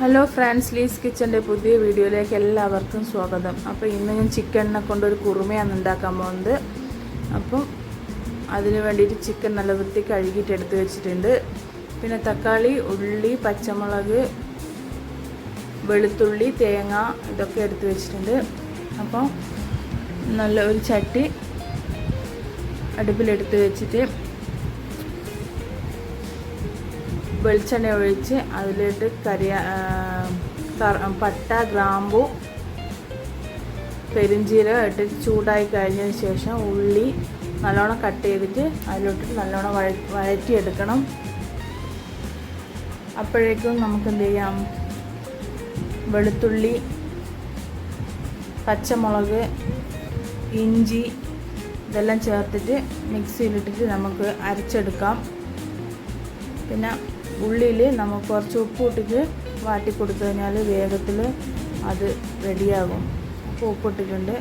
Hello France lease കിച്ചന്റെ പുതിയ വീഡിയോയിലേക്ക് എല്ലാവർക്കും സ്വാഗതം. അപ്പോൾ ഇന്ന് ഞാൻ ചിക്കനെ കൊണ്ടൊരു കുറുമയാണ് ഉണ്ടാക്കാൻ പോകുന്നത്. അപ്പം അതിന് വേണ്ടിയിട്ട് ചിക്കൻ നല്ല വൃത്തി കഴുകിയിട്ട് എടുത്ത് വെച്ചിട്ടുണ്ട്. പിന്നെ തക്കാളി ഉള്ളി പച്ചമുളക് വെളുത്തുള്ളി തേങ്ങ ഇതൊക്കെ എടുത്ത് വെച്ചിട്ടുണ്ട്. അപ്പോൾ നല്ല ഒരു ചട്ടി അടുപ്പിലെടുത്ത് വെച്ചിട്ട് വെളിച്ചെണ്ണ ഒഴിച്ച് അതിലിട്ട് കരിയ പട്ട ഗ്രാമ്പു പെരിഞ്ചീരകം ഇട്ട് ചൂടായി കഴിഞ്ഞതിന് ശേഷം ഉള്ളി നല്ലോണം കട്ട് ചെയ്തിട്ട് അതിലോട്ടിട്ട് നല്ലോണം വഴ വഴറ്റിയെടുക്കണം. അപ്പോഴേക്കും നമുക്ക് എന്ത് ചെയ്യാം? വെളുത്തുള്ളി പച്ചമുളക് ഇഞ്ചി ഇതെല്ലാം ചേർത്തിട്ട് മിക്സിയിലിട്ടിട്ട് നമുക്ക് അരച്ചെടുക്കാം. പിന്നെ ഉള്ളിയിൽ നമുക്ക് കുറച്ച് ഉപ്പ് ഇട്ടിട്ട് വാട്ടി കൊടുത്തു കഴിഞ്ഞാൽ വേഗത്തിൽ അത് റെഡിയാകും അപ്പോൾ ഉപ്പിട്ടിട്ടുണ്ട്.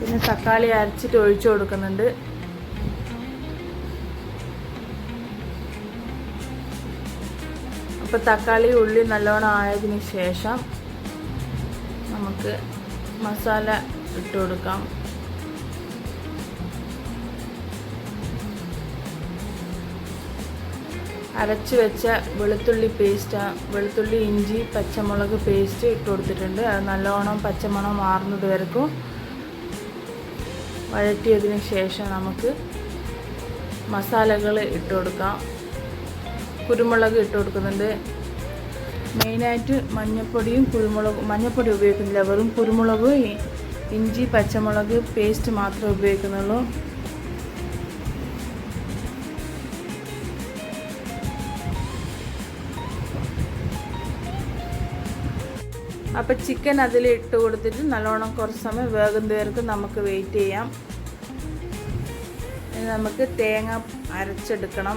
പിന്നെ തക്കാളി അരച്ചിട്ട് ഒഴിച്ചു കൊടുക്കുന്നുണ്ട്. അപ്പോൾ തക്കാളി ഉള്ളി നല്ലോണം ആയതിനു ശേഷം നമുക്ക് മസാല ഇട്ട് കൊടുക്കാം. അരച്ച് വെച്ച വെളുത്തുള്ളി പേസ്റ്റ് വെളുത്തുള്ളി ഇഞ്ചി പച്ചമുളക് പേസ്റ്റ് ഇട്ട് കൊടുത്തിട്ടുണ്ട്. അത് നല്ലോണം പച്ചമണം മാറുന്നത് വരക്കും. വഴറ്റിയതിന് ശേഷം നമുക്ക് മസാലകൾ ഇട്ട് കൊടുക്കാം. കുരുമുളക് ഇട്ട് കൊടുക്കുന്നുണ്ട്. മെയിനായിട്ട് മഞ്ഞൾപ്പൊടിയും കുരുമുളകും മഞ്ഞൾപ്പൊടി ഉപയോഗിക്കുന്നില്ല. വെറും കുരുമുളക് ഇഞ്ചി പച്ചമുളക് പേസ്റ്റ് മാത്രമേ ഉപയോഗിക്കുന്നുള്ളൂ. അപ്പം ചിക്കൻ അതിൽ ഇട്ട് കൊടുത്തിട്ട് നല്ലോണം കുറച്ച് സമയം വേകുന്നവർക്ക് നമുക്ക് വെയിറ്റ് ചെയ്യാം. ഇനി നമുക്ക് തേങ്ങ അരച്ചെടുക്കണം.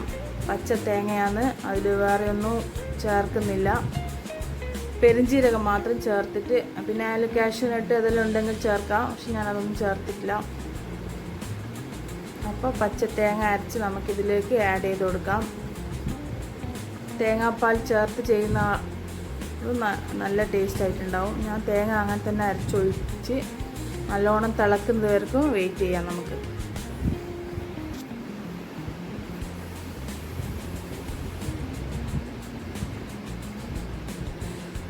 പച്ച തേങ്ങയാണ്. അതിൽ വേറെ ഒന്നും ചേർക്കുന്നില്ല. പെരിഞ്ചീരകം മാത്രം ചേർത്തിട്ട് പിന്നെ അതിൽ കാഷ്യൂനട്ട് അതെല്ലാം ഉണ്ടെങ്കിൽ ചേർക്കാം. പക്ഷെ ഞാനതൊന്നും ചേർത്തിട്ടില്ല. അപ്പോൾ പച്ച തേങ്ങ അരച്ച് നമുക്കിതിലേക്ക് ആഡ് ചെയ്ത് കൊടുക്കാം. തേങ്ങാപ്പാൽ ചേർത്ത് ചെയ്യുന്ന നല്ല ടേസ്റ്റ് ആയിട്ടുണ്ടാവും. ഞാൻ തേങ്ങ അങ്ങനെ തന്നെ അരച്ചൊഴിച്ച് നല്ലോണം തിളക്കുന്നവർക്കും വെയിറ്റ് ചെയ്യാം നമുക്ക്.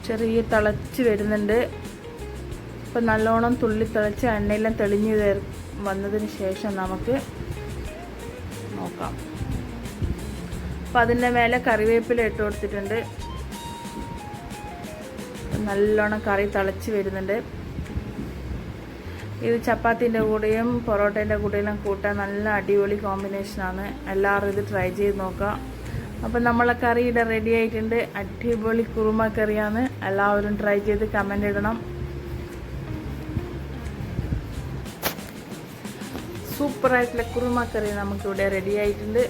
ചെറിയ തിളച്ച് വരുന്നുണ്ട്. ഇപ്പം നല്ലോണം തുള്ളി തിളച്ച് എണ്ണയെല്ലാം തെളിഞ്ഞ് വന്നതിന് ശേഷം നമുക്ക് നോക്കാം. അപ്പം അതിന്റെ മേലെ കറിവേപ്പില ഇട്ട് കൊടുത്തിട്ടുണ്ട്. നല്ലോണം കറി തിളച്ച് വരുന്നുണ്ട്. ഇത് ചപ്പാത്തിന്റെ കൂടെയും പൊറോട്ടേന്റെ കൂടെയെല്ലാം കൂട്ടാൻ നല്ല അടിപൊളി കോമ്പിനേഷനാണ് എല്ലാവരും ഇത് ട്രൈ ചെയ്ത് നോക്കാം. അപ്പം നമ്മളെ കറി ഇവിടെ റെഡി ആയിട്ടുണ്ട്. അടിപൊളി കുറുമ കറിയാണ്. എല്ലാവരും ട്രൈ ചെയ്ത് കമന്റ് ഇടണം. സൂപ്പറായിട്ടുള്ള കുറുമ കറി നമുക്കിവിടെ റെഡി ആയിട്ടുണ്ട്.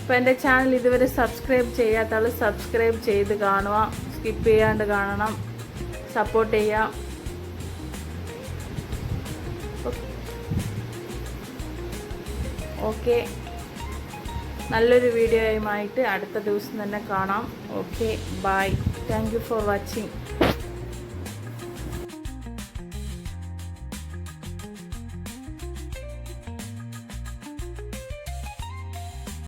അപ്പോൾ എന്റെ ചാനൽ ഇതുവരെ സബ്സ്ക്രൈബ് ചെയ്യാത്ത ആൾ സബ്സ്ക്രൈബ് ചെയ്ത് കാണുക. സ്കിപ്പ് ചെയ്യാണ്ട് കാണണം. സപ്പോർട്ട് ചെയ്യാം. ഓക്കെ നല്ലൊരു വീഡിയോയുമായിട്ട് അടുത്ത ദിവസം തന്നെ കാണാം. Okay bye thank for watching